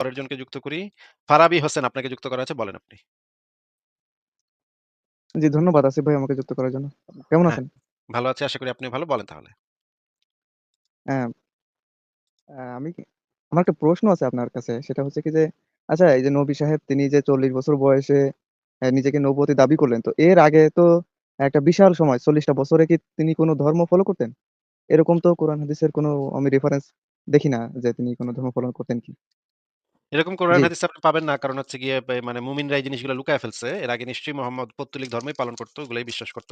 পরের জনকে যুক্ত করি। ফারাবী হোসেন আপনাকে যুক্ত করা হয়েছে, বলেন আপনি। জি, ধন্যবাদ আসিফ ভাই আমাকে যুক্ত করার জন্য। কেমন হ্যাঁ, আছেন? ভালো আছি। আশা করি আপনিও ভালো। বলেন তাহলে। হ্যাঁ। আমি আমার একটা প্রশ্ন আছে আপনার কাছে। সেটা হচ্ছে কি যে, আচ্ছা এই যে নবী সাহেব তিনি যে ৪০ বছর বয়সে নিজেকে নবুয়তি দাবি করলেন। তো এর আগে তো একটা বিশাল সময় ৪০ টা বছরে কি তিনি কোন ধর্ম ফলো করতেন? এরকম তো কোরআন হাদিসের কোন আমি রেফারেন্স দেখি না যে তিনি কোন ধর্ম পালন করতেন কি? এরকম কোরআন জি। হাদিসে আপনি পাবেন না। কারণ হচ্ছে গিয়ে বে মানে মুমিনরা এই জিনিসগুলো লুকায় ফেলছে। এর আগে নিশ্চয়ই মোহাম্মদ পৌত্তলিক ধর্মই পালন করত। ওগুলাই বিশ্বাস করত।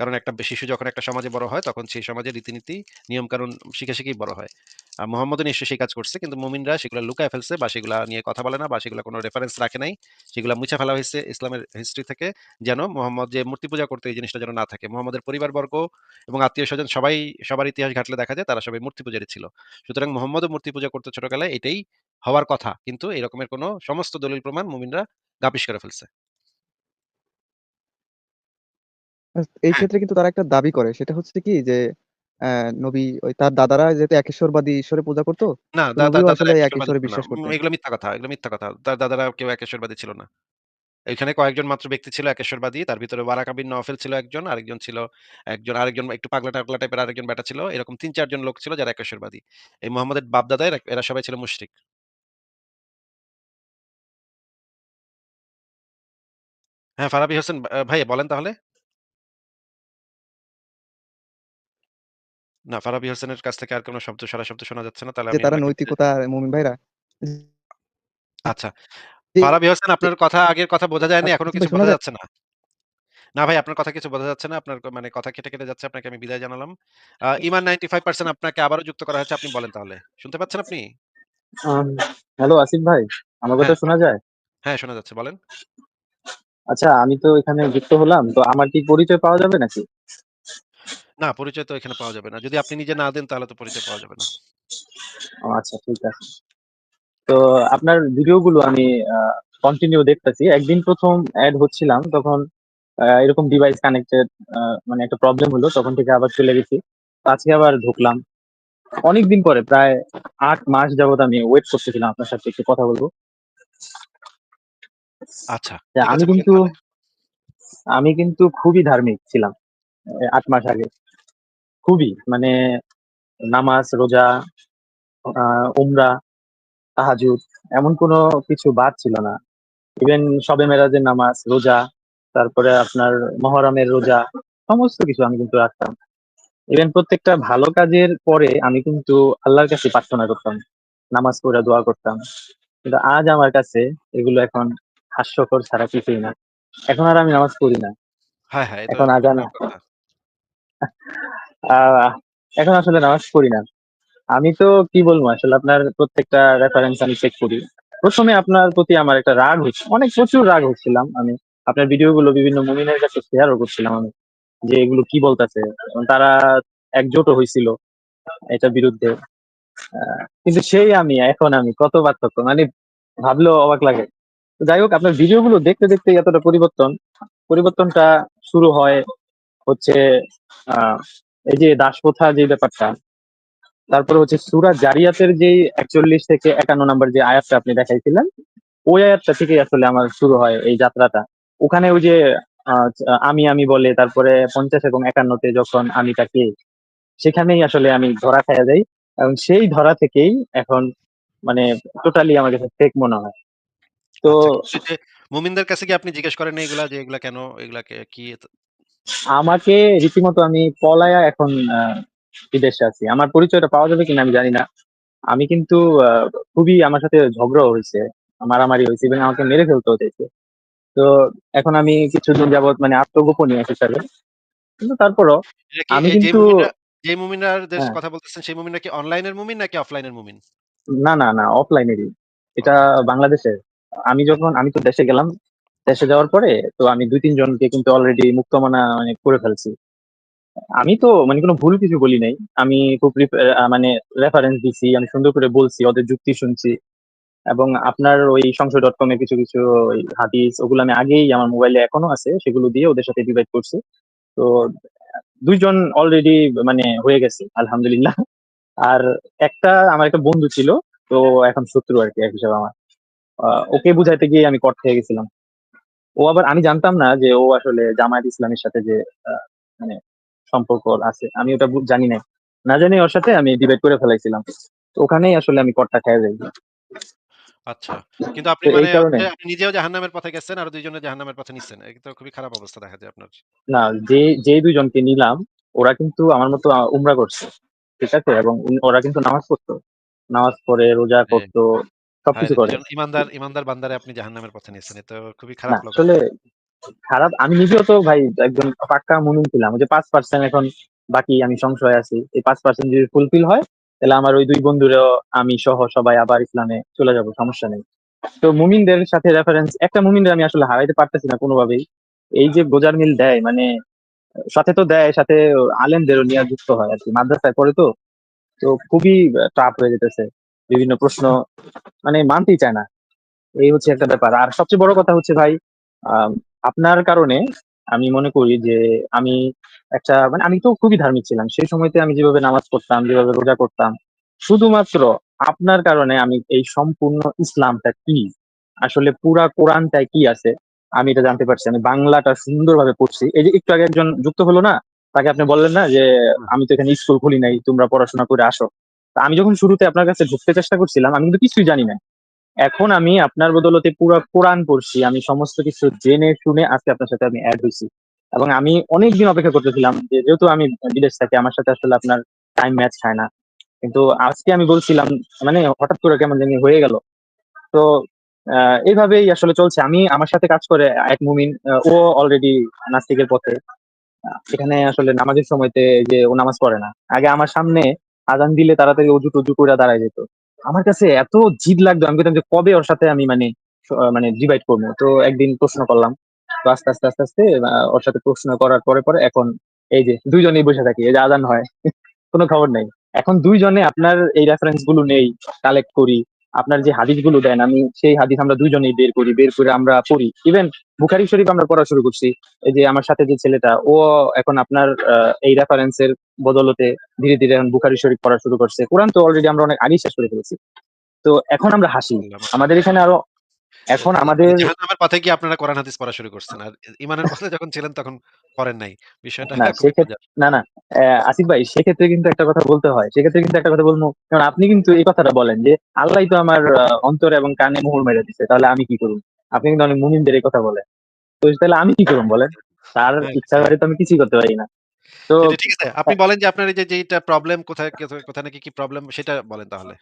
কারণ একটা বে শিশু যখন একটা সমাজে বড় হয় তখন সেই সমাজের রীতিনীতি, নিয়ম-কানুন শিখে, শিখেই বড় হয়। আ মোহাম্মদও নিশ্চয়ই সেই কাজ করছে। কিন্তু মুমিনরা সেগুলা লুকায় ফেলছে বা সেগুলা নিয়ে কথা বলে না বা সেগুলা কোন রেফারেন্স রাখে নাই। সেগুলা মুছে ফেলা হইছে ইসলামের হিস্ট্রি থেকে। যেন মোহাম্মদ যে মূর্তি পূজা করত এই জিনিসটা যেন না থাকে। মোহাম্মদের পরিবারবর্গ এবং আত্মীয়স্বজন সবাই সবার ইতিহাস ঘাটলে দেখা যায় তারা সবাই মূর্তি পূজারী ছিল। সুতরাং মোহাম্মদও মূর্তি পূজা করত ছোটকালায় এটাই হওয়ার কথা। কিন্তু এরকমের কোন সমস্ত দলিল প্রমাণ মুমিনরা গাপিস করে ফেলছে। এই হ্যাঁ। ক্ষেত্রে কিন্তু তারা একটা দাবি করে। সেটা হচ্ছে কি যে, নবী ওই তার দাদারা যেহেতু একেশ্বরবাদী ঈশ্বরে পূজা করত, না, তো দা তার নবীও দাদারা আসলে এক ঈশ্বরে বিশ্বাস উম করতেন। এগুলো মিথ্যা কথা, এগুলো মিথ্যা কথা। তার দাদারা কেউ একেশ্বরবাদী ছিল না। এখানে কয়েকজন মাত্র ব্যক্তি ছিল একেশ্বরবাদী। তার ভিতরে ওয়ারাকা বিন নওফেল ছিল একজন, আরেকজন ছিল একজন আরেকজন একটু পাগলা-টাগলা টাইপের আরেকজন ব্যাটা ছিল। এরকম ৩-৪ জন লোক ছিল যারা একেশ্বরবাদী। এই মোহাম্মদের বাপ-দাদা এরা সবাই ছিল মুশরিক। হ্যাঁ, ফারাবী হোসেন আ ভাই বলেন তাহলে। না, ফারাবী হোসেনের কাছ থেকে আর কোন শব্দ সাড়া শব্দ শোনা যাচ্ছে না। তাহলে যে আমি তারা নৈতিকতা মুমিন ভাইরা আচ্ছা। জি, ফারাবী হোসেন জি। আপনার কথা আগের কথা বোঝা যায়নি, এখনও আসিফ কিছু শোনা বোঝা যায়? যাচ্ছে না। না ভাই আপনার কথা কিছু বোঝা যাচ্ছে না। আপনার ক মানে কথা কেটে, কেটে যাচ্ছে। আপনাকে আমি বিদায় জানালাম। আ ইমান 95% আপনাকে আবারও যুক্ত করা হয়েছে। আপনি বলেন তাহলে। শুনতে পাচ্ছেন আপনি? আম হ্যালো আসিফ ভাই, আমার কথা হ্যাঁ, শোনা যায়? হ্যাঁ শোনা যাচ্ছে। বলেন। আচ্ছা আমি তো এখানে যুক্ত হলাম। তো আমার কি পরিচয় পাওয়া যাবে নাকি? না, পরিচয় তো এখানে পাওয়া যাবে না। যদি আপনি নিজে না দেন তাহলে তো পরিচয় পাওয়া যাবে না। আচ্ছা ঠিক আছে। তো আপনার ভিডিও গুলো আমি কন্টিনিউ দেখতেছি। একদিন প্রথম অ্যাড হচ্ছিলাম তখন এরকম ডিভাইস কানেক্টেড মানে একটা প্রবলেম হলো। তখন থেকে আবার চলে গেছি। আজকে আবার ঢুকলাম। অনেকদিন পরে প্রায় আট মাস যাবত আমি ওয়েট করতেছিলাম আপনার সাথে একটু কথা বলব। আচ্ছা, ঠিক আমি আছে বলেন কিন্তু তাহলে। আমি কিন্তু খুবই ধার্মিক ছিলাম। এ ৮ মাস আগে। খুবই মানে নামাজ, রোজা, আ উমরা, তাহাজ্জুদ এমন কোনো কিছু বাদ ছিল না। ইভেন শবে মেরাজের নামাজ, রোজা, তারপরে আপনার মহরমের রোজা সমস্ত কিছু আমি কিন্তু রাখতাম। ইভেন প্রত্যেকটা ভালো কাজের পরে আমি কিন্তু আল্লাহর কাছে প্রার্থনা করতাম। নামাজ পড়ে দোয়া করতাম। কিন্তু আজ আমার কাছে এগুলো এখন হাস্যকর ছাড়া কিছুই না। এখন আর আমি নামাজ পড়ি না। হ্যাঁ, হ্যাঁ, এখন আজান এখন আসলে নামাজ পড়ি না। আমি তো কি বলব আসলে আপনার প্রত্যেকটা রেফারেন্স আমি চেক করি। প্রথমে আপনার প্রতি আমার একটা রাগ হইছে অনেক প্রচুর রাগ হচ্ছিলাম আমি। আপনার ভিডিও গুলো বিভিন্ন মুমিনের কাছে শেয়ারও করছিলাম আমি। যে এগুলো কি বলতেছে। তারা একজোটও হয়েছিল এটার বিরুদ্ধে। কিন্তু সেই আমি এখন আমি কত পার্থক্য মানে ভাবলেও অবাক লাগে। যাই হোক আপনার ভিডিও গুলো দেখতে, দেখতেই এতটা পরিবর্তন। পরিবর্তনটা শুরু হয় হচ্ছে এই যে দাসপ্রথা যে ব্যাপারটা। তারপরে হচ্ছে সুরা জারিয়াতের যেই ৪১ থেকে ৫১ নাম্বার যে আয়াতটা আপনি দেখাইছিলেন, ওই আয়াতটা থেকেই আসলে আমার শুরু হয় এই যাত্রাটা। ওখানে ওই যে আমি, আমি বলে তারপরে ৫০ এবং ৫১ তে যখন আমি তাকে সেখানেই আসলে আমি ধরা খাইয়া যাই। এবং সেই ধরা থেকেই এখন মানে টোটালি আমার কাছে ফেক মনে হয়। তো আচ্ছা, মুমিনদের কাছে কি আপনি জিজ্ঞেস করেন এগুলা যে এগুলা কেন? এগুলা কে? আমাকে রীতিমতো আমি পলায়া এখন বিদেশে আছি। আমার পরিচয়টা পাওয়া যাবে কিনা আমি জানি না। আমি কিন্তু খুবই আমার সাথে ঝগড়াও হয়েছে মারামারি হয়েছে এবং আমাকে মেরে ফেলতেও চাইছে। তো এখন আমি কিছুদিন যাবৎ মানে আত্মগোপনীয় আছি হিসাবে। কিন্তু তারপরও আমি যে কিন্তু মুমিনরা যে মুমিনরাদের হ্যাঁ। কথা বলতেছেন সেই মুমিনরা কি অনলাইনের মুমিন নাকি অফলাইনের মুমিন? না, না, না অফলাইনেরই। এটা। বাংলাদেশের। আমি। যখন আমি তো দেশে গেলাম। দেশে যাওয়ার পরে তো আমি ২-৩ জনকে কিন্তু অলরেডি মুক্তমনা মানে করে ফেলছি। আমি তো মানে কোনো ভুল কিছু বলি নাই। আমি খুব মানে রেফারেন্স দিছি। আমি সুন্দর করে বলছি, ওদের যুক্তি শুনছি। এবং আপনার ওই সংশয়.com এ কিছু, কিছু হাদিস ওগুলো আমি আগেই আমার মোবাইলে এখনও আছে। সেগুলো দিয়ে ওদের সাথে ডিভাইড করছি। তো দুইজন অলরেডি মানে হয়ে গেছে আলহামদুলিল্লাহ। আর একটা আমার একটা বন্ধু ছিল। তো এখন শত্রু আর কি এক হিসাবে আমার। ওকে বুঝাইতে গিয়ে আমি কট খেয়ে গেছিলাম। ও আবার আমি জানতাম না যে ও আসলে জামায়াত ইসলামের সাথে যে মানে সম্পর্ক আছে। আমি ওটা জানি না না জানি ওর সাথে আমি ডিবেট করে ফেলাইছিলাম। তো ওখানেই আসলে আমি কটটা খেয়ে যাই। আচ্ছা। কিন্তু আপনি মানে আপনি নিজেও জাহান্নামের পথে গেছেন আর ২ জনে জাহান্নামের পথে নিচ্ছেন। এটা তো খুবই খারাপ অবস্থা দেখা যায় আপনার। না যে যে দুইজনকে নিলাম ওরা কিন্তু আমার মতো উমরা করছে। ঠিক আছে? এবং ওরা কিন্তু নামাজ পড়তো। নামাজ পড়ে রোজা হ্যাঁ। করতো সবকিছু করে। ইমানদার ইমানদার বান্দারে আপনি জাহান্নামের পথে নিয়েছেন। এ তো খুবই খারাপ লক্ষণ। আসলে খারাপ আমি নিজেও তো ভাই একজন পাক্কা মুমিন ছিলাম। যে পাঁচ পার্সেন্ট এখন বাকি আমি সংশয় আছি। এই পাঁচ পার্সেন্ট যদি ফুলফিল হয় তাহলে আমার ওই দুই বন্ধুরেও আমি সহ সবাই আবার ইসলামে চলে যাব সমস্যা নেই। তো মুমিনদের সাথে রেফারেন্স একটা মুমিনদের আমি আসলে হারাইতে পারতেছি না কোনোভাবেই। এই যে গোজার মিল দেয় মানে সাথে তো দেয় সাথে আলেমদেরও নিয়ে যুক্ত হয় আর কি। মাদ্রাসায় পড়ে তো তো খুবই টাফ হয়ে যেতেছে। বিভিন্ন প্রশ্ন মানে মানতেই চায় না। এই হচ্ছে একটা ব্যাপার। আর সবচেয়ে বড় কথা হচ্ছে ভাই আপনার কারণে আমি মনে করি যে আমি একটা মানে আমি তো খুবই ধার্মিক ছিলাম। সেই সময়তে আমি যেভাবে নামাজ পড়তাম যেভাবে রোজা করতাম শুধুমাত্র আপনার কারণে আমি এই সম্পূর্ণ ইসলামটা কি? আসলে পুরা কোরআনটায় কি আছে? আমি এটা জানতে পারছি। আমি বাংলাটা সুন্দরভাবে পড়ছি। এই যে একটু আগে একজন যুক্ত হলো না তাকে আপনি বললেন না যে আমি তো এখানে স্কুল খুলি নাই তোমরা পড়াশোনা করে আসো। আমি যখন শুরুতে আপনার কাছে ঢুকতে চেষ্টা করছিলাম, আমি কিন্তু কিছুই জানি না। এখন আমি আপনার বদলতে পুরো কোরআন পড়ছি, আমি সমস্ত কিছু জেনে শুনে আজকে আপনার সাথে আমি অ্যাড হয়েছি। এবং আমি অনেকদিন অপেক্ষা করতেছিলাম যে যেহেতু আমি বিদেশ থাকি, আমার সাথে আসলে আপনার টাইম ম্যাচ খায় না। কিন্তু আজকে আমি বলছিলাম মানে হঠাৎ করে কেমন জানি হয়ে গেল। তো এইভাবেই আসলে চলছে। আমি আমার সাথে কাজ করে এক মুমিন ও অলরেডি নাস্তিকের পথে। সেখানে আসলে নামাজের সময়তে যে ও নামাজ পড়ে না। আগে আমার সামনে আজান দিলে তাড়াতাড়ি অজু টজু করে দাঁড়ায় যেত। আমার কাছে এত জিদ লাগতো, আমি বলতাম যে কবে ওর সাথে আমি মানে মানে ডিভাইড করব। তো একদিন প্রশ্ন করলাম। তো আস্তে আস্তে আস্তে আস্তে ওর সাথে প্রশ্ন করার পরে পরে এখন এই যে দুইজনেই বসে থাকি, এই যে আজান হয়, কোনো খবর নেই। এখন দুইজনে আপনার এই রেফারেন্সগুলো নেই কালেক্ট করি। আপনার যে হাদিসগুলো দেন আমি সেই হাদিস আমরা দুইজনেই বের করি বের করে আমরা পড়ি। ইভেন বুখারি শরীফ আমরা পড়া শুরু করছি এই যে আমার সাথে যে ছেলেটা ও এখন আপনার এই রেফারেন্সের বদলতে ধীরে ধীরে এখন বুখারি শরীফ পড়া শুরু করছে। কোরআন তো অলরেডি আমরা অনেক আগেই শেষ করে ফেলেছি। তো এখন আমরা হাসি। আমাদের এখানে আরও এখন আমাদের জাহান্নামের পথে গিয়ে আপনারা কোরআন হাদিস পড়া শুরু করছেন। আর ইমানের পথে যখন ছিলেন তখন করেন নাই। বিষয়টা না। না না আসিফ ভাই সেক্ষেত্রে কিন্তু একটা কথা বলতে হয় সেক্ষেত্রে কিন্তু একটা কথা বলব কারণ আপনি কিন্তু এই কথাটা বলেন যে আল্লাহ তো আমার অন্তর এবং কানে মোহর মেরে দিচ্ছে তাহলে আমি কি করব আপনি কিন্তু অনেক মুমিনদের এই কথা বলেন তো তাহলে আমি কি করব বলেন তার হ্যাঁ, ইচ্ছা করে তো আমি কিছুই করতে পারি না তো ঠিক আছে। আপনি বলেন যে আপনার এই যে যেইটা প্রবলেম কোথায় কোথায় কোথায় নাকি কি প্রবলেম সেটা বলেন তাহলে।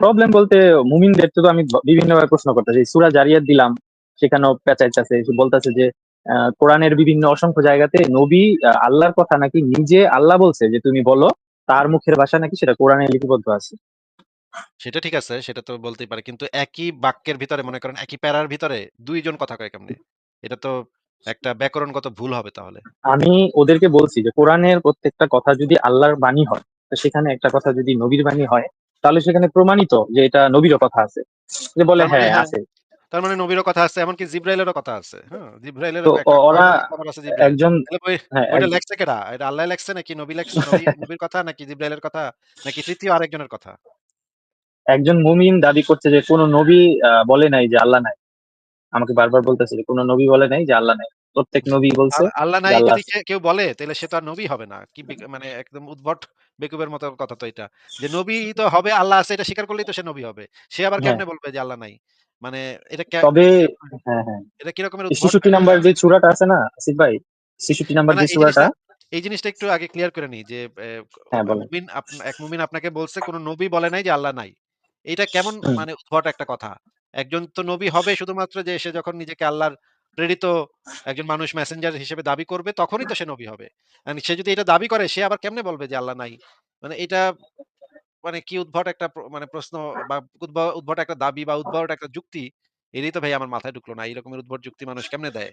প্রবলেম বলতে মুমিনদের তো আমি বিভিন্ন ভাবে প্রশ্ন করতেছি সুরা জারিয়াত দিলাম সেখানেও পেঁচাইতেছে বলতেছে যে আহ, কোরআনের বিভিন্ন অসংখ্য জায়গাতে নবী আল্লাহর কথা নাকি নিজে আল্লাহ বলছে যে তুমি বলো তার মুখের ভাষা নাকি সেটা কোরআনে লিপিবদ্ধ আছে সেটা ঠিক আছে, সেটা তো বলতেই পারে। কিন্তু একই বাক্যের ভিতরে মনে করেন একই প্যারার ভিতরে দুইজন কথা কয় কেমনে? এটা তো একটা ব্যাকরণগত ভুল হবে তাহলে। আমি ওদেরকে বলছি যে কোরআনের প্রত্যেকটা কথা যদি আল্লাহর বাণী হয় তো সেখানে একটা কথা যদি নবীর বাণী হয় তাহলে সেখানে প্রমাণিত যে এটা নবীর কথা আছে যে বলে মানে হ্যাঁ হ্যাঁ, আছে তার মানে নবীরও কথা আছে এমনকি জিব্রাইলেরও কথা আছে। হ্যাঁ? জিব্রাইলেরও তো ওরা। একজন তাহলে হ্যাঁ লেখছে কেডা? এটা আল্লাহ লেখছে নাকি নবী লেখছে নবী নবীর কথা নাকি জিব্রাইলের কথা নাকি তৃতীয় আরেকজনের কথা? একজন মুমিন দাবি করছে যে কোনো নবী বলে নাই যে আল্লাহ নাই আমাকে বারবার বলতেছে যে কোনো নবী বলে নাই যে আল্লাহ নাই প্রত্যেক নবী বলছে আল্লাহ নাই যদি কেউ বলে তাহলে সে তো আর নবী হবে না। কি মানে একদম উদ্ভট বেকুবের মতো কথা তো এটা। যে নবী তো হবে আল্লাহ আছে এটা স্বীকার করলেই তো সে নবী হবে। সে আবার হ্যাঁ কেমনে বলবে যে আল্লাহ নাই? মানে এটা তবে হ্যাঁ হ্যাঁ এটা কি রকমের এই উদ্ভট ছেষট্টি একটা নাম্বার যে চূড়াটা আছে না আসিফ ভাই ছেষট্টি না, নাম্বার যে এই চূড়াটা জিনিসটা এই জিনিসটা একটু আগে ক্লিয়ার করে নিই যে হ্যাঁ মুমিন এক মুমিন আপনাকে বলছে কোন নবী বলে নাই যে আল্লাহ নাই। এটা কেমন মানে উদ্ভট একটা কথা। একজন তো নবী হবে শুধুমাত্র যে সে যখন নিজেকে আল্লাহর প্রেরিত একজন মানুষ মেসেঞ্জার হিসেবে দাবি করবে তখনই তো সে নবী হবে। সে যদি এটা দাবি করে সে আবার কেমনে বলবে যে আল্লাহ নাই? মানে এটা মানে কি উদ্ভট একটা মানে প্রশ্ন বা উদ্ভ উদ্ভট একটা দাবি বা উদ্ভট একটা যুক্তি এটাই তো ভাই আমার মাথায় ঢুকলো না। এই রকমের উদ্ভট যুক্তি মানুষ কেমনে দেয়?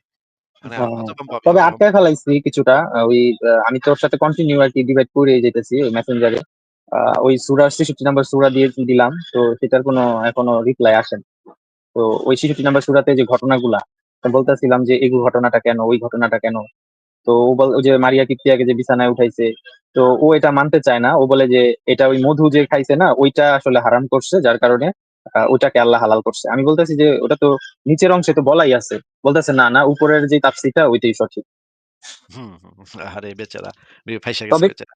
মানে হ্যাঁ, হ্যাঁ। তবে। আটকায় ফেলাইছি কিছুটা ওই আমি তোর সাথে কন্টিনিউ আর কি ডিভাইড করে যেতেছি ওই মেসেঞ্জারে ওই সুরা ছেষট্টি নাম্বার সুরা দিয়ে দিলাম তো সেটার কোনো এখনও রিপ্লাই আসেন তো ওই ছেষট্টি নাম্বার সুরাতে যে ঘটনাগুলা বলতেছিলাম যে এই ঘটনাটা কেন? ওই ঘটনাটা কেন? তো ও বল যে মারিয়া কিপ্তিয়াকে যে বিছানায় উঠাইছে তো ও এটা মানতে চায় না। ও বলে যে এটা ওই মধু যে খাইছে না ওইটা আসলে হারাম করছে যার কারণে ওটাকে আল্লাহ হালাল করছে। আমি বলতেছি যে ওটা তো নিচের অংশে তো বলাই আছে। বলতেছে না না উপরের যে তাপসিটা ওইটাই সঠিক। হুম, হুম, হুম। আরে বেচারা ফাইসা গেছে তবে বেচারা।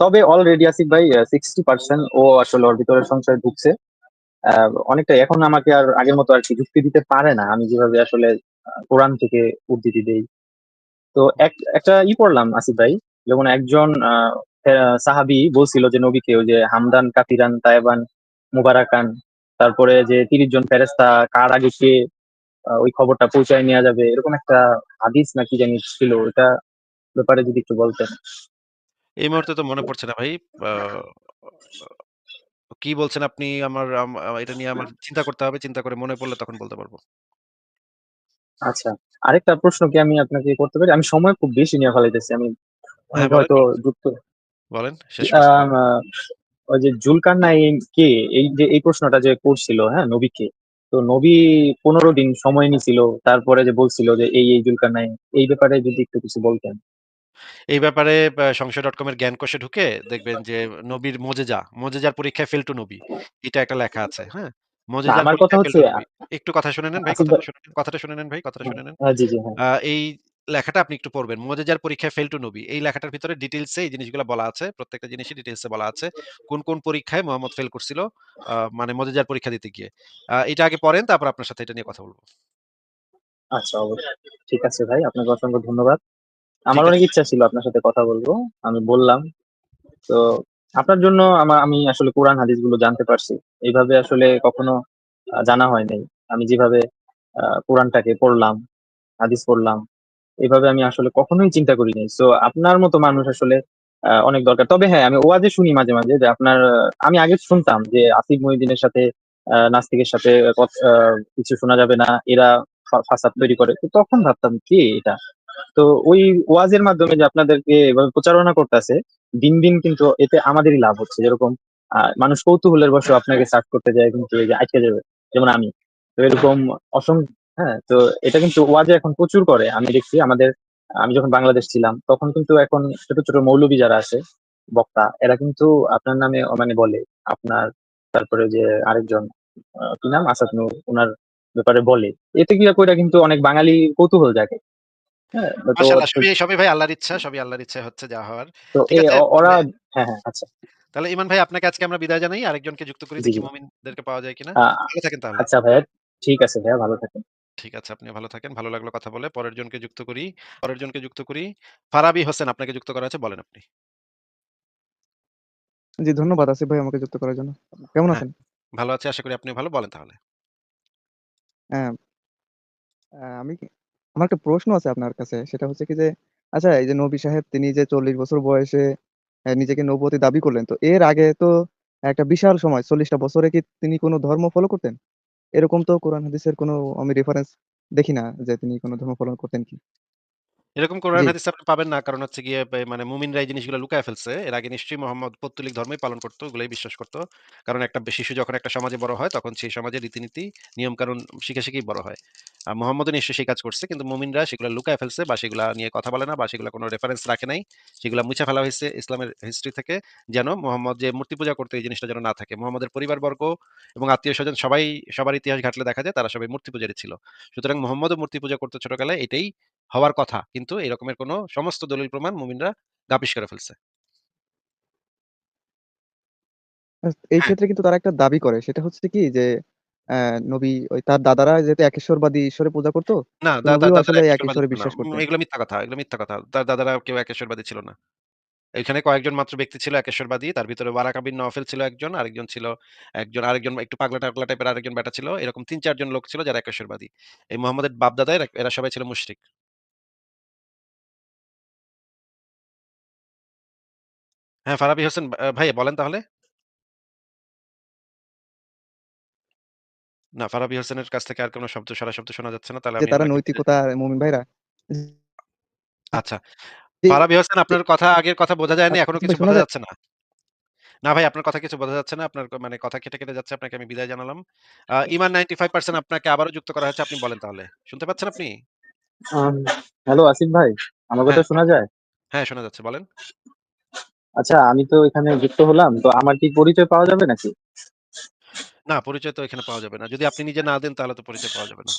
তবে অলরেডি আসিফ ভাই সিক্সটি পার্সেন্ট ও আসলে ওর ভিতরে সংশয় ঢুকছে। অনেকটা এখন আমাকে আর আগের মতো আর কি যুক্তি দিতে পারে না। আমি যেভাবে আসলে কোরআন থেকে উদ্ধৃতি দেই। তো এক একটা ই পড়লাম আসিফ ভাই যেমন একজন আহ, বলছিল যে নবীকে যে হামদান কাফিরান তাইবান মুবারাকান তারপরে যে তিরিশ জন ফেরেস্তা কার আগে কে ওই খবরটা পৌঁছায় নেওয়া যাবে এরকম একটা হাদিস নাকি জানি ছিল ওটা ব্যাপারে যদি একটু বলতেন। এই মুহূর্তে তো মনে পড়ছে না ভাই কি বলছেন আপনি আমার এটা নিয়ে আমার চিন্তা করতে হবে চিন্তা করে মনে পড়লে তখন বলতে পারব। আচ্ছা আরেকটা প্রশ্ন কি আমি আপনাকে করতে পারি? আমি সময় খুব বেশি নিয়ে ফেলাইতেছি আমি হ্যাঁ অনেক বলেন। হয়তো যুক্ত বলেন শেষ প্রশ্ন। আম, আহ, ওই যে জুলকারনাইন কে এই যে এই প্রশ্নটা যে করছিল হ্যাঁ নবীকে তো নবী পনেরো দিন সময় নিছিল তারপরে যে বলছিল যে এই এই জুলকারনাইন এই ব্যাপারে যদি একটু কিছু বলতেন। এই ব্যাপারে সংশয় ডট কমের জ্ঞান কোষে ঢুকে দেখবেন যে নবীর মোজেজা মোজেজার পরীক্ষায় ফেল টু নবী এটা একটা লেখা আছে হ্যাঁ? আমার কথা হচ্ছে একটু কথা শুনে নেন ভাই কথাটা শুনে নেন কথাটা শুনে নেন ভাই কথাটা শুনে নেন। জি জি হ্যাঁ। এই লেখাটা আপনি একটু পড়বেন। মোজেজার পরীক্ষায় ফেল টু নবী। এই লেখাটার ভিতরে ডিটেলসে এই জিনিসগুলো বলা আছে প্রত্যেকটা জিনিসই ডিটেলসে বলা আছে কোন কোন পরীক্ষায় মোহাম্মদ ফেল করছিল মানে মোজেজার পরীক্ষা দিতে গিয়ে। এটা আগে পড়েন তারপর আপনার সাথে এটা নিয়ে কথা বলব। আচ্ছা অবশ্যই। ঠিক আছে ভাই আপনাকে অসংখ্য ধন্যবাদ। আমার অনেক ইচ্ছা ছিল আপনার সাথে কথা বলব আমি বললাম। তো আপনার জন্য আমার আমি আসলে কোরআন হাদিসগুলো জানতে পারছি। এইভাবে আসলে কখনো জানা হয় নাই। আমি যেভাবে কোরআনটাকে পড়লাম, হাদিস পড়লাম, এভাবে আমি আসলে কখনোই চিন্তা করি নাই। তো আপনার মতো মানুষ আসলে অনেক দরকার। তবে হ্যাঁ আমি ওয়াজে শুনি মাঝে মাঝে যে আপনার আমি আগে শুনতাম যে আসিফ মহিউদ্দিনের সাথে নাস্তিকের সাথে কিছু শোনা যাবে না, এরা ফাসাদ তৈরি করে। তো তখন ভাবতাম, কি এটা? তো ওই ওয়াজের মাধ্যমে যে আপনাদেরকে এভাবে প্রচারণা করতেছে দিন দিন কিন্তু এতে আমাদেরই লাভ হচ্ছে। যেরকম মানুষ কৌতূহলের বসে আপনাকে সার্চ করতে যায় কিন্তু এই যে আটকে যাবে, যেমন আমি। তো এরকম অসংখ্য হ্যাঁ তো এটা কিন্তু ওয়াজে এখন প্রচুর করে। আমি দেখছি আমাদের, আমি যখন বাংলাদেশ ছিলাম, তখন কিন্তু এখন ছোট ছোট মৌলবী যারা আছে, বক্তা, এরা কিন্তু আপনার নামে মানে বলে। আপনার, তারপরে যে আরেকজন কি নাম? আসাদ নূর ওনার ব্যাপারে বলে। এতে কি কইরা কিন্তু অনেক বাঙালি কৌতূহল জাগে। হ্যাঁ সবই সবই ভাই আল্লাহর ইচ্ছা সবই আল্লাহর ইচ্ছা হচ্ছে যা হওয়ার। ঠিক আছে ওরা তাহলে হ্যাঁ হ্যাঁ আচ্ছা। তাহলে ইমান ভাই আপনাকে আজকে আমরা বিদায় জানাই। আরেকজনকে যুক্ত করি দেখি মুমিনদেরকে পাওয়া যায় কিনা। ভালো থাকেন তাহলে। আচ্ছা ভাইয়া ঠিক আছে ভাইয়া ভালো থাকেন। ঠিক আছে আপনি ভালো থাকেন। ভালো লাগল কথা বলে। পরের জনকে যুক্ত করি পরের জনকে যুক্ত করি। ফারাবি হোসেন আপনাকে যুক্ত করা আছে বলেন আপনি। জি ধন্যবাদ আসিফ ভাই আমাকে যুক্ত করার জন্য। কেমন হ্যাঁ আছেন? ভালো আছে আশা করি আপনি ভালো। বলেন তাহলে। হ্যাঁ। আহ, আমি আমার একটা প্রশ্ন আছে আপনার কাছে। সেটা হচ্ছে কি যে আচ্ছা এই যে নবী সাহেব তিনি যে চল্লিশ বছর বয়সে নিজেকে নবুয়তি দাবি করলেন, তো এর আগে তো একটা বিশাল সময়, চল্লিশটা বছরে কি তিনি কোনো ধর্ম ফলো করতেন? এরকম তো কোরআন, হাদিসের কোনো আমি রেফারেন্স দেখি না যে তিনি কোনো ধর্ম পালন করতেন কি? এরকম কোরআন জি। হাদিস আপনি পাবেন না। কারণ হচ্ছে গিয়ে বে- মানে মুমিনরা এই জিনিসগুলো লুকায় ফেলছে। এর আগে নিশ্চয়ই মোহাম্মদ পৌত্তলিক ধর্মই পালন করতো ওগুলাই বিশ্বাস করতো। কারণ একটা বে- শিশু যখন একটা সমাজে বড় হয় তখন সেই সমাজের রীতিনীতি নিয়ম কারণ শিখে শিখেই বড় হয়। আর মোহাম্মদও নিশ্চয়ই সেই কাজ করছে কিন্তু মুমিনরা সেগুলো লুকায় ফেলছে বা সেগুলা নিয়ে কথা বলে না বা সেগুলো কোনো রেফারেন্স রাখে নাই। সেগুলো মুছে ফেলা হয়েছে ইসলামের হিস্ট্রি থেকে যেন মোহাম্মদ যে মূর্তি পূজা করতে এই জিনিসটা যেন না থাকে। মোহাম্মদের পরিবারবর্গ এবং আত্মীয় স্বজন সবাই সবার ইতিহাস ঘাটলে দেখা যায় তারা সবাই মূর্তি পূজারী ছিল। সুতরাং মোহাম্মদও মূর্তি পূজা করতে ছোটকালে এটাই হওয়ার কথা। কিন্তু এরকমের কোনো সমস্ত দলিল প্রমাণ মুমিনরা গাপিস করে ফেলছে। এই হ্যাঁ। ক্ষেত্রে কিন্তু তারা একটা দাবি করে। সেটা হচ্ছে কি যে নবী ওই তার দাদারা যেহেতু একেশ্বরবাদী ঈশ্বরে পূজা করতো না আসলে এক ঈশ্বরে বিশ্বাস উম, করতেন এগুলো মিথ্যা কথা এগুলো মিথ্যা কথা। তার দাদারা কেউ একেশ্বরবাদী ছিল না। এখানে কয়েকজন মাত্র ব্যক্তি ছিল একেশ্বরবাদী। তার ভিতরে ওয়ারাকা বিন নওফেল ছিল একজন আরেকজন ছিল একজন আরেকজন একটু পাগলা টাগলা টাইপের আরেকজন বেটা ছিল। এরকম তিন চারজন লোক ছিল যারা একেশ্বরবাদী। এই মোহাম্মদের বাপ দাদা এরা এরা সবাই ছিল মুশরিক। হ্যাঁ ফারাবি হোসেন ভাই বলেন তাহলে। না ফারাবি হোসেনের কাছ থেকে আর কোনো শব্দ সারা শব্দ শোনা যাচ্ছে না তাহলে যে আমি তারা নৈতিকতা মুমিন ভাইরা? আচ্ছা। ফারাবি হোসেন আপনার কথা আগের কথা বোঝা যায়নি এখনও আসিফ কিছু শোনা বোঝা যাচ্ছে। না। না ভাই আপনার কথা কিছু বোঝা যাচ্ছে না আপনার ক- মানে কথা কেটে কেটে যাচ্ছে আপনাকে আমি বিদায় জানালাম। আহ, ইমান নাইনটি ফাইভ পার্সেন্ট আপনাকে আবারও যুক্ত করা হয়েছে আপনি বলেন তাহলে। শুনতে পাচ্ছেন আপনি? হ্যালো আসিফ ভাই আমার কথা হ্যাঁ শোনা যায়? হ্যাঁ শোনা যাচ্ছে বলেন। আচ্ছা আমি তো এখানে যুক্ত হলাম তো আমার কি পরিচয় পাওয়া যাবে নাকি না, পরিচয় তো এখানে পাওয়া যাবে না। যদি আপনি নিজে না দেন তাহলে তো পরিচয় পাওয়া যাবে না।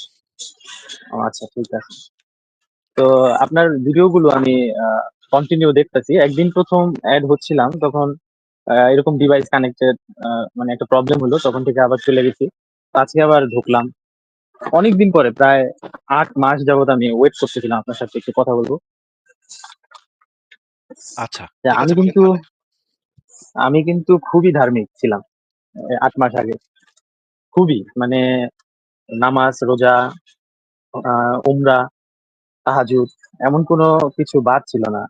আচ্ছা ঠিক আছে। তো আপনার ভিডিওগুলো আমি কন্টিনিউ দেখতেছি। একদিন প্রথম অ্যাড হচ্ছিলাম তখন এরকম ডিভাইস কানেক্টেড মানে একটা প্রবলেম হলো। তখন থেকে আবার চলে গেছি। আজকে আবার ঢুকলাম। অনেকদিন পরে প্রায় আট মাস যাবত আমি ওয়েট করতেছিলাম আপনার সাথে একটু কথা বলব। আচ্ছা, ঠিক আমি আছে বলেন কিন্তু তাহলে। আমি কিন্তু খুবই ধার্মিক ছিলাম। এ ৮ মাস আগে। খুবই মানে নামাজ, রোজা, আ উমরা, তাহাজ্জুদ এমন কোনো কিছু বাদ ছিল না।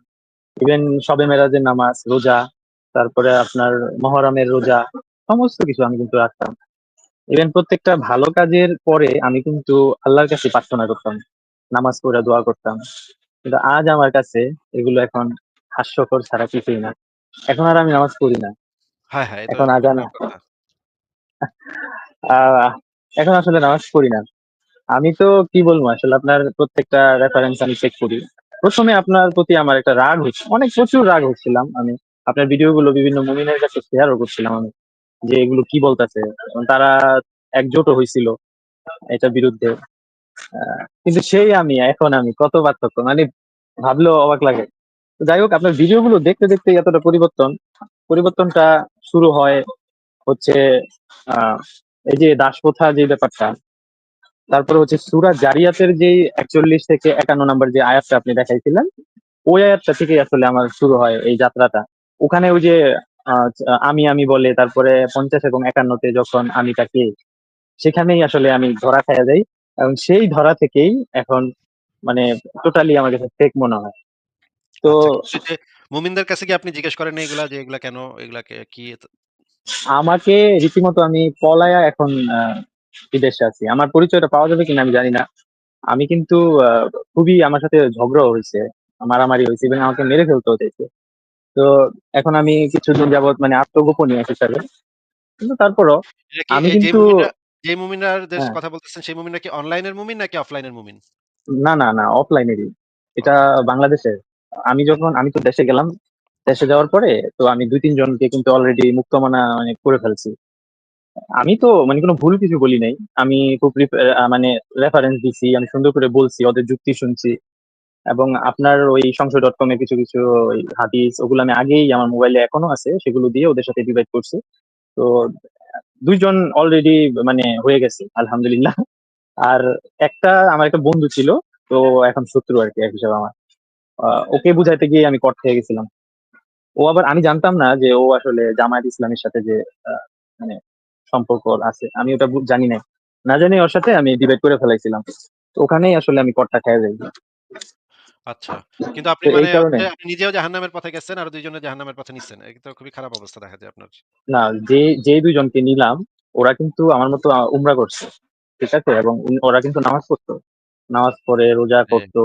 ইভেন শবে মেরাজের নামাজ, রোজা, তারপরে আপনার মহরমের রোজা সমস্ত কিছু আমি কিন্তু রাখতাম। ইভেন প্রত্যেকটা ভালো কাজের পরে আমি কিন্তু আল্লাহর কাছে প্রার্থনা করতাম। নামাজ পড়ে দোয়া করতাম। কিন্তু আজ আমার কাছে এগুলো এখন হাস্যকর ছাড়া কিছুই না। এখন আর আমি নামাজ পড়ি না। হায়, হায়! এখন আজান এখন আসলে নামাজ পড়ি না। আমি তো কি বলব আসলে আপনার প্রত্যেকটা রেফারেন্স আমি চেক করি। প্রথমে আপনার প্রতি আমার একটা রাগ হচ্ছে অনেক প্রচুর রাগ হচ্ছিলাম আমি। আপনার ভিডিওগুলো বিভিন্ন মুমিনের কাছে শেয়ারও করছিলাম আমি। যে এগুলো কি বলতেছে। তারা একজোট হয়েছিল এটার বিরুদ্ধে। কিন্তু সেই আমি এখন আমি কত পার্থক্য মানে ভাবলেও অবাক লাগে। যাই হোক আপনার ভিডিওগুলো দেখতে, দেখতে এতটা পরিবর্তন। পরিবর্তনটা শুরু হয় হচ্ছে এই যে দাসপ্রথা যে ব্যাপারটা তারপরে হচ্ছে সুরা জারিয়াতের যেই ৪১ থেকে ৫১ নাম্বার যে আয়াতটা আপনি দেখাইছিলেন, ওই আয়াতটা থেকেই আসলে আমার শুরু হয় এই যাত্রাটা। ওখানে ওই যে আমি, আমি বলে তারপরে ৫০ এবং একান্নতে যখন আমি কে? সেখানেই আসলে আমি ধরা খাইয়া যাই। এবং সেই ধরা থেকেই এখন মানে টোটালি আমার কাছে ফেক মনে হয়। তো আচ্ছা, মুমিনদের কাছে কি আপনি জিজ্ঞেস করেন এগুলা যে এগুলা কেন? এগুলাকে কি আমাকে রীতিমতো আমি পলায়া এখন বিদেশে আছি। আমার পরিচয়টা পাওয়া যাবে কিনা আমি জানি না। আমি কিন্তু খুবই আমার সাথে ঝগড়াও হইছে। মারামারি হইছে। ইভেন আমাকে মেরে ফেলতেও চাইছে। তো এখন আমি কিছুদিন যাবৎ মানে আত্মগোপনীয় হিসাবে। কিন্তু তারপরও আমি কিন্তু মুমিনরা যে মুমিনরাদের হ্যাঁ। কথা বলতেছেন সেই মুমিনরা কি অনলাইনের মুমিন নাকি অফলাইনের মুমিন? না, না, না অফলাইনেরই। এটা। বাংলাদেশের। আমি যখন আমি তো দেশে গেলাম। দেশে যাওয়ার পরে তো আমি ২-৩ জনকে কিন্তু অলরেডি মুক্তমনা মানে করে ফেলছি। আমি তো মানে কোনো ভুল কিছু বলি নাই। আমি খুব মানে রেফারেন্স দিছি। আমি সুন্দর করে বলছি, ওদের যুক্তি শুনছি। এবং আপনার ওই সংশয়.com এ কিছু, কিছু ওই হাদিস ওগুলো আমি আগেই আমার মোবাইলে এখনও আছে। সেগুলো দিয়ে ওদের সাথে ডিভাইড করছি। তো দুইজন অলরেডি মানে হয়ে গেছে আলহামদুলিল্লাহ। আর একটা আমার একটা বন্ধু ছিল। তো এখন শত্রু আর কি এক হিসাবে আমার। ওকে বুঝাইতে গিয়ে আমি কট খেয়ে গেছিলাম। ও আবার আমি জানতাম না যে ও আসলে জামায়াত ইসলামীর সাথে যে মানে সম্পর্ক আছে। আমি ওটা জানি নাই। না জানি ওর সাথে আমি ডিবেট করে ফেলাইছিলাম। তো ওখানেই আসলে আমি কটটা খেয়ে যাই। আচ্ছা। কিন্তু আপনি মানে আপনি নিজেও জাহান্নামের পথে গেছেন আর ২ জনে জাহান্নামের পথে নিচ্ছেন। এটা তো খুবই খারাপ অবস্থা দেখা যায় আপনার। না যে, যে ২ জনকে নিলাম ওরা কিন্তু আমার মতো উমরা করছে। ঠিক আছে? এবং ওরা কিন্তু নামাজ পড়তো। নামাজ পড়ে, রোজা করতো,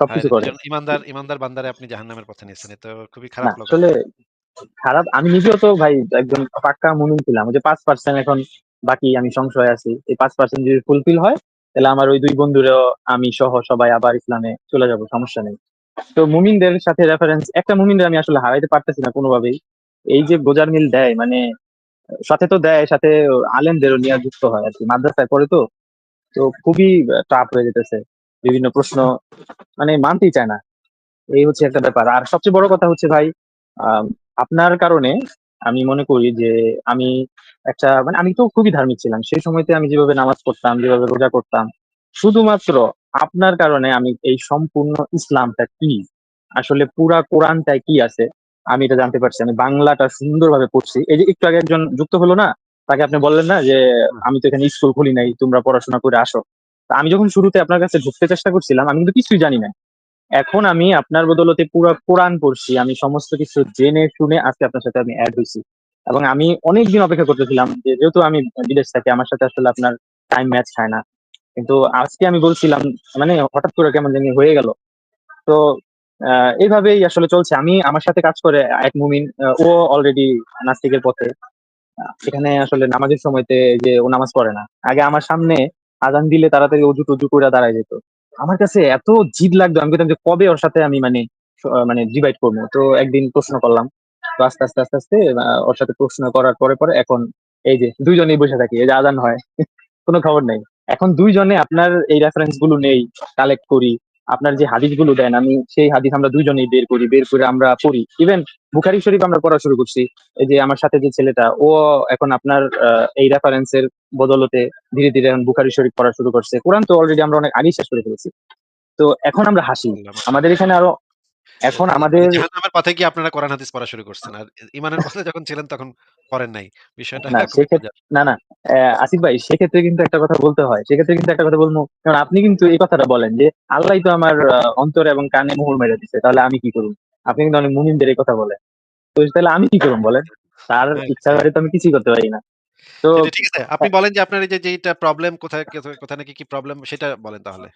সবকিছু করে। ইমানদার ইমানদার বান্দারে আপনি জাহান্নামের পথে নিয়েছেন। এ তো খুবই খারাপ লগ আসলে খারাপ আমি নিজেও তো ভাই একজন পাক্কা মুমিন ছিলাম। যে ৫% এখন বাকি আমি সংশয়ে আছি। এই ৫% যদি ফুলফিল হয় তাহলে আমার ওই ২ বন্ধুরেও আমি সহ সবাই আবার ইসলামে চলে যাব। সমস্যা নেই। তো মুমিনদের সাথে রেফারেন্স একটা মুমিনরে আমি আসলে হারাইতে পারতেছি না কোনোভাবেই। এই যে গোজার মিল দেয় মানে সাথে তো দেয় সাথে আলেমদেরও নিয়া যুক্ত হয় আর কি মাদ্রাসায় পড়ে তো। তো খুবই টাফ হয়ে যেতেছে। বিভিন্ন প্রশ্ন মানে মানতেই চায় না। এই হচ্ছে একটা ব্যাপার। আর সবচেয়ে বড় কথা হচ্ছে ভাই আপনার কারণে আমি মনে করি যে আমি একটা মানে আমি তো খুবই ধার্মিক ছিলাম। সেই সময়তে আমি যেভাবে নামাজ পড়তাম, যেভাবে রোজা করতাম, শুধুমাত্র আপনার কারণে আমি এই সম্পূর্ণ ইসলামটা কি? আসলে পুরা কোরআনটায় কি আছে? আমি এটা জানতে পারছি। আমি বাংলাটা সুন্দরভাবে পড়ছি। এই যে একটু আগে একজন যুক্ত হলো না? তাকে আপনি বললেন না যে, "আমি তো এখানে স্কুল খুলি নাই। তোমরা পড়াশোনা করে আসো।" আমি যখন শুরুতে আপনার কাছে ঢুকতে চেষ্টা করছিলাম, আমি কিন্তু কিছুই জানি না। এখন আমি আপনার বদৌলতে পুরা কোরআন পড়ছি। আমি সমস্ত কিছু জেনে শুনে আজকে আপনার সাথে আমি অ্যাড হয়েছি এবং আমি অনেকদিন অপেক্ষা করতেছিলাম যেহেতু আমি বিদেশ থাকি আমার সাথে আসলে আপনার টাইম ম্যাচ খায় না। কিন্তু আজকে আমি বলছিলাম মানে হঠাৎ করে কেমন জানি হয়ে গেল। তো আ এভাবেই আসলে চলছে। আমি আমার সাথে কাজ করে এক মুমিন ও অলরেডি নাস্তিকের পথে। এখানে আসলে নামাজের সময়তে যে ও নামাজ পড়ে না। আগে আমার সামনে আযান দিলে তাড়াতাড়ি অজু-টজু করে দাঁড়ায় যেত। আমার কাছে এত জিদ লাগতো আমি কইতাম যে কবে ওর সাথে আমি মানে মানে ডিভাইড করব তো একদিন প্রশ্ন করলাম। তো আস্তে, আস্তে, আস্তে, আস্তে ওর সাথে প্রশ্ন করার পরে, পরে এখন এই যে দুইজনেই বসে থাকি এই যে আজান হয় কোনো খবর নেই এখন দুইজনে আপনার এই রেফারেন্সগুলো নেই কালেক্ট করি আপনার যে হাদিসগুলো দেন আমি সেই হাদিস আমরা দুইজনেই বের করি বের করে আমরা পড়ি ইভেন বুখারি শরীফ আমরা পড়া শুরু করছি এই যে আমার সাথে যে ছেলেটা ও এখন আপনার এই রেফারেন্সের বদলতে ধীরে ধীরে এখন বুখারি শরীফ পড়া শুরু করছে। কোরআন তো অলরেডি আমরা অনেক আগেই শেষ করে ফেলেছি। তো এখন আমরা হাসি। আমাদের এখানে আরও এখন আমাদের জাহান্নামের পথে গিয়ে আপনারা কোরআন হাদিস পড়া শুরু করছেন আর ইমানের পথে যখন ছিলেন তখন করেন নাই। বিষয়টা না। না আসিফ ভাই সেক্ষেত্রে কিন্তু একটা কথা বলতে হয়। সেক্ষেত্রে কিন্তু একটা কথা বলব। কারণ আপনি কিন্তু এই কথাটা বলেন যে আল্লাহ তো আমার অন্তরে এবং কানে মোহর মেরে দিচ্ছে তাহলে আমি কি করব আপনি কিন্তু অনেক মুমিনদের এই কথা বলেন। তো তাহলে আমি কি করব বলেন? তার হ্যাঁ। ইচ্ছা করে তো আমি কিছুই করতে পারি না। তো ঠিক আছে আপনি বলেন যে আপনার এই যে যেটা প্রবলেম কোথায় কোথায়- নাকি কি প্রবলেম সেটা বলেন তাহলে।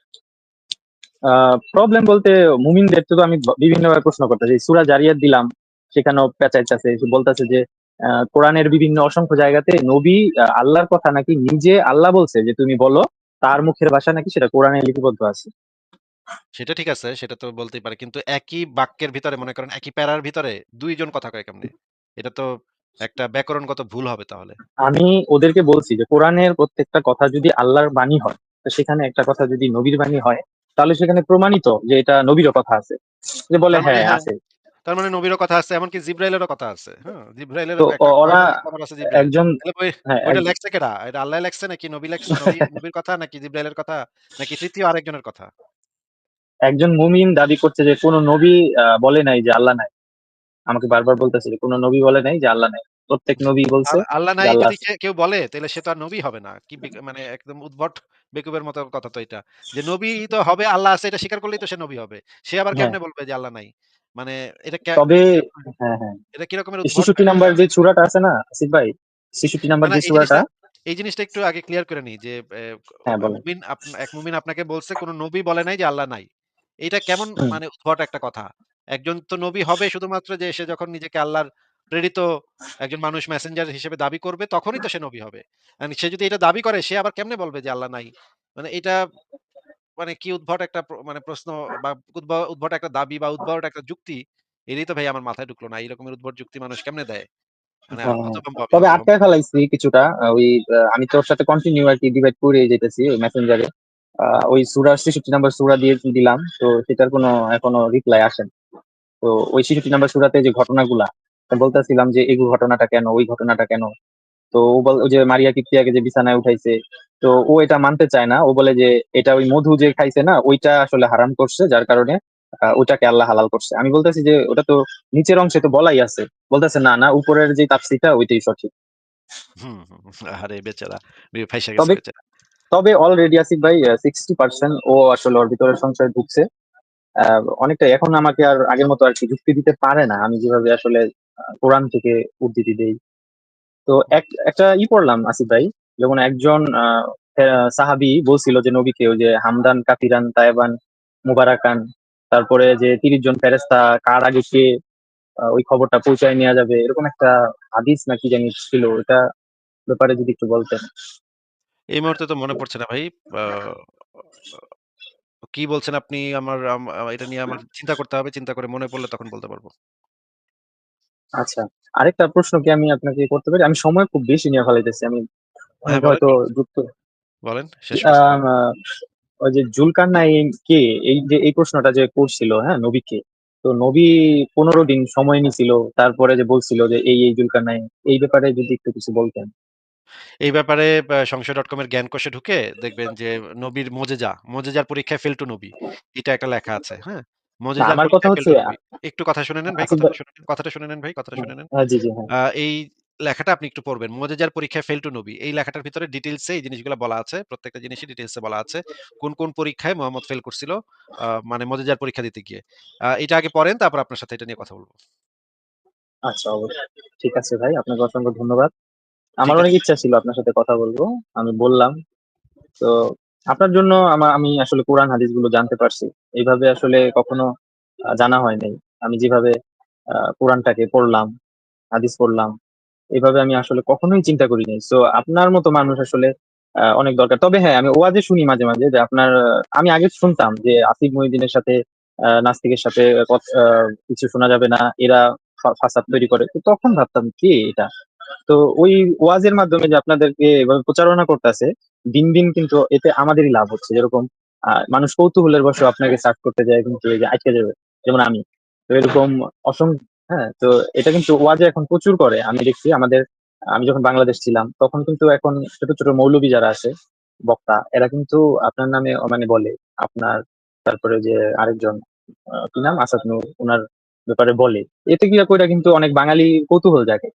প্রবলেম বলতে মুমিনদের তো আমি বিভিন্ন ভাবে প্রশ্ন করতেছি। সুরা জারিয়াত দিলাম সেখানেও পেঁচাইতেছে বলতেছে যে কোরআনের বিভিন্ন অসংখ্য জায়গাতে নবী আল্লাহর কথা নাকি নিজে আল্লাহ বলছে যে তুমি বলো তার মুখের ভাষা নাকি সেটা কোরআনে লিপিবদ্ধ আছে। সেটা ঠিক আছে সেটা তো বলতেই পারে কিন্তু একই বাক্যের ভিতরে মনে করেন একই প্যারার ভিতরে দুইজন কথা কয় কেমনে? এটা তো একটা ব্যাকরণগত ভুল হবে তাহলে। আমি ওদেরকে বলছি যে কোরআনের প্রত্যেকটা কথা যদি আল্লাহর বাণী হয় তো সেখানে একটা কথা যদি নবীর বাণী হয় তাহলে সেখানে প্রমাণিত যে এটা নবীর কথা আছে। যে বলে মানে হ্যাঁ হ্যাঁ, আছে। তার মানে নবীর কথা আছে এমনকি জিব্রাইলেরও কথা আছে হ্যাঁ? জিব্রাইলের ওরা একজন ওই- হ্যাঁ লেখছে কেডা? এটা আল্লাহ লেখছে নাকি নবী লেখছে? নবীর কথা নাকি জিব্রাইলের কথা? নাকি তৃতীয় আরেকজনের কথা? একজন মুমিন দাবি করছে যে কোনো নবী বলে নাই যে আল্লাহ নাই। আমাকে বারবার বলতেছে যে কোনো নবী বলে নাই যে আল্লাহ নাই। প্রত্যেক নবী বলছে আল্লাহ নাই যদি কেউ বলে? তাহলে সে তো আর নবী হবে না। কি মানে একদম উদ্ভট বেকুবের মতো কথা তো এটা। যে নবী তো হবে আল্লাহ আছে এটা স্বীকার করলেই তো সে নবী হবে। সে আবার হ্যাঁ। কেমনে বলবে যে আল্লাহ নাই? মানে এটা কে- তবে হ্যাঁ হ্যাঁ। এটা কি রকমের এই উদ্ভট? ছেষট্টি নাম্বার যে চূড়াটা আছে না আসিফ ভাই ছেষট্টি নাম্বার না, না, যে জিনিসটা- এই জিনিসটা একটু আগে ক্লিয়ার করে নিই যে হ্যাঁ, মুমিন এক মুমিন আপনাকে বলছে কোন নবী বলে নাই যে আল্লাহ নাই। এটা কেমন মানে উদ্ভট একটা কথা। একজন তো নবী হবে শুধুমাত্র যে সে যখন নিজেকে আল্লাহর প্রেরিত একজন মানুষ মেসেঞ্জার হিসেবে দাবি করবে তখনই তো সে নবী হবে। And সে যদি এটা দাবি করে সে আবার কেমনে বলবে যে আল্লাহ নাই? মানে এটা মানে কি উদ্ভট একটা মানে প্রশ্ন বা উদ্ভ- উদ্ভট একটা দাবি বা উদ্ভট একটা যুক্তি? এটাই তো ভাই আমার মাথায় ঢুকলো না। এই রকমের উদ্ভট যুক্তি মানুষ কেমনে দেয়? মানে আমি, তবে আটকায় ফেলাইছি কিছুটা। ওই আমি তোর সাথে কন্টিনিউ আর কি ডিভাইড করে যেতেছি ওই মেসেঞ্জারে ওই সুরা ছেষট্টি নাম্বার সুরা দিয়ে দিলাম তো সেটার কোনো এখনও রিপ্লাই আসেন। তো ওই ছেষট্টি নাম্বার সুরাতে যে ঘটনাগুলা বলতেছিলাম যে এই ঘটনাটা কেন? ওই ঘটনাটা কেন? তো ও বল যে মারিয়া কিপ্তিয়াকে যে বিছানায় উঠাইছে তো ও এটা মানতে চায় না। ও বলে যে এটা ওই মধু যে খাইছে না ওইটা আসলে হারাম করছে যার কারণে ওটাকে আল্লাহ হালাল করছে। আমি বলতেছি যে ওটা তো নিচের অংশে তো বলাই আছে। বলতেছে না না উপরের যে তাপসিটা ওইটাই সঠিক। আরে বেচারা তবে- অলরেডি আসিফ ভাই সিক্সটি পার্সেন্ট ও আসলে ওর ভিতরে সংশয় ঢুকছে। অনেকটা এখন আমাকে আর আগের মতো আর কি যুক্তি দিতে পারে না। আমি যেভাবে আসলে কোরআন থেকে উদ্ধৃতি দেই। তো এক, একটা ই পড়লাম আসিফ ভাই যেমন একজন সাহাবি বলছিল যে নবীকে যে হামদান, কাফিরান, তাইবান, মুবারাকান, তারপরে যে তিরিশ জন ফেরেস্তা কার আগে কে ওই খবরটা পৌঁছায় নেওয়া যাবে, এরকম একটা হাদিস নাকি জানি ছিল এটা ব্যাপারে যদি একটু বলতেন। এই মুহূর্তে তো মনে পড়ছে না ভাই কি বলছেন আপনি? আমার এটা নিয়ে আমার চিন্তা করতে হবে চিন্তা করে মনে পড়লে তখন বলতে পারব। আচ্ছা আরেকটা প্রশ্ন কি আমি আপনাকে করতে পারি? আমি সময় খুব বেশি নিয়ে ফেলাইতেছি আমি হ্যাঁ। হয়তো যুক্ত। বলেন ওই যে জুলকার নাইন কে এই যে এই প্রশ্নটা যে করছিল হ্যাঁ নবীকে তো নবী পনেরো দিন সময় নিছিল তারপরে যে বলছিল যে এই এই জুলকার নাইন এই ব্যাপারে যদি একটু কিছু বলতেন। এই ব্যাপারে সংশয় ডট কমের জ্ঞান কোষে ঢুকে দেখবেন যে নবীর মোজেজা মোজেজার পরীক্ষায় ফেল টু নবী এটা একটা লেখা আছে হ্যাঁ? আমার কথা হচ্ছে- একটু কথা শুনে নেন ভাই কথাটা শুনে নেন কথাটা শুনে নেন ভাই কথাটা শুনে নেন। হ্যাঁ। এই লেখাটা আপনি একটু পড়বেন মোজেজার পরীক্ষায় ফেল টু নবী। এই লেখাটার ভিতরে ডিটেলসে এই জিনিসগুলো বলা আছে প্রত্যেকটা জিনিসই ডিটেলসে বলা আছে কোন কোন পরীক্ষায় মোহাম্মদ ফেল করছিল মানে মোজেজার পরীক্ষা দিতে গিয়ে। এটা আগে পড়েন তারপর আপনার সাথে এটা নিয়ে কথা বলব। আচ্ছা অবশ্যই। ঠিক আছে ভাই আপনাকে অসংখ্য ধন্যবাদ। আমার অনেক ইচ্ছা ছিল আপনার সাথে কথা বলব আমি বললাম। তো আপনার জন্য আমার আমি আসলে কোরআন হাদিসগুলো জানতে পারছি। এইভাবে আসলে কখনো জানা হয় নাই। আমি যেভাবে কোরআনটাকে পড়লাম হাদিস পড়লাম এইভাবে আমি আসলে কখনোই চিন্তা করিনি সো আপনার মতো মানুষ আসলে আহ, অনেক দরকার। তবে হ্যাঁ আমি ওয়াজে শুনি মাঝে মাঝে যে আপনার আমি আগে শুনতাম যে আসিফ মহিউদ্দিনের সাথে আহ, নাস্তিকের সাথে কিছু শোনা যাবে না এরা ফাসাদ তৈরি করে। তো তখন ভাবতাম কি এটা? তো ওই ওয়াজের মাধ্যমে যে আপনাদেরকে প্রচারণা করতেছে, দিন দিন কিন্তু এতে আমাদেরই লাভ হচ্ছে। যেরকম মানুষ কৌতূহলের বসে আপনাকে সার্চ করতে যায়, কিন্তু এই যে আটকে যাবে, যেমন আমি। তো এরকম অসংখ্য হ্যাঁ তো এটা কিন্তু ওয়াজে এখন প্রচুর করে। আমি দেখছি আমাদের, আমি যখন বাংলাদেশ ছিলাম, তখন কিন্তু এখন ছোট ছোট মৌলবী যারা আছে, বক্তা, এরা কিন্তু আপনার নামে মানে বলে। আপনার, তারপরে যে আরেকজন কি নাম? আসাদ নূর ওনার ব্যাপারে বলে। এতে কি কইরা কিন্তু অনেক বাঙালি কৌতূহল জাগে।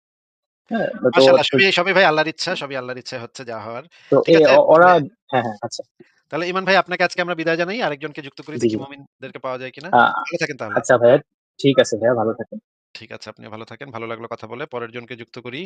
সবই সবই ভাই আল্লাহর ইচ্ছা, সবই আল্লাহর ইচ্ছা হচ্ছে যা হওয়ার। ওরা তাহলে হ্যাঁ হ্যাঁ আচ্ছা তাহলে ইমান ভাই আপনাকে আজকে আমরা বিদায় জানাই। আরেকজনকে যুক্ত করি দেখি মুমিনদেরকে পাওয়া যায় কিনা। ভালো থাকেন তাহলে। আচ্ছা ভাই ঠিক আছে ভাইয়া ভালো থাকেন ঠিক আছে, আপনি ভালো থাকেন। ভালো লাগল কথা বলে। পরের জনকে যুক্ত করি।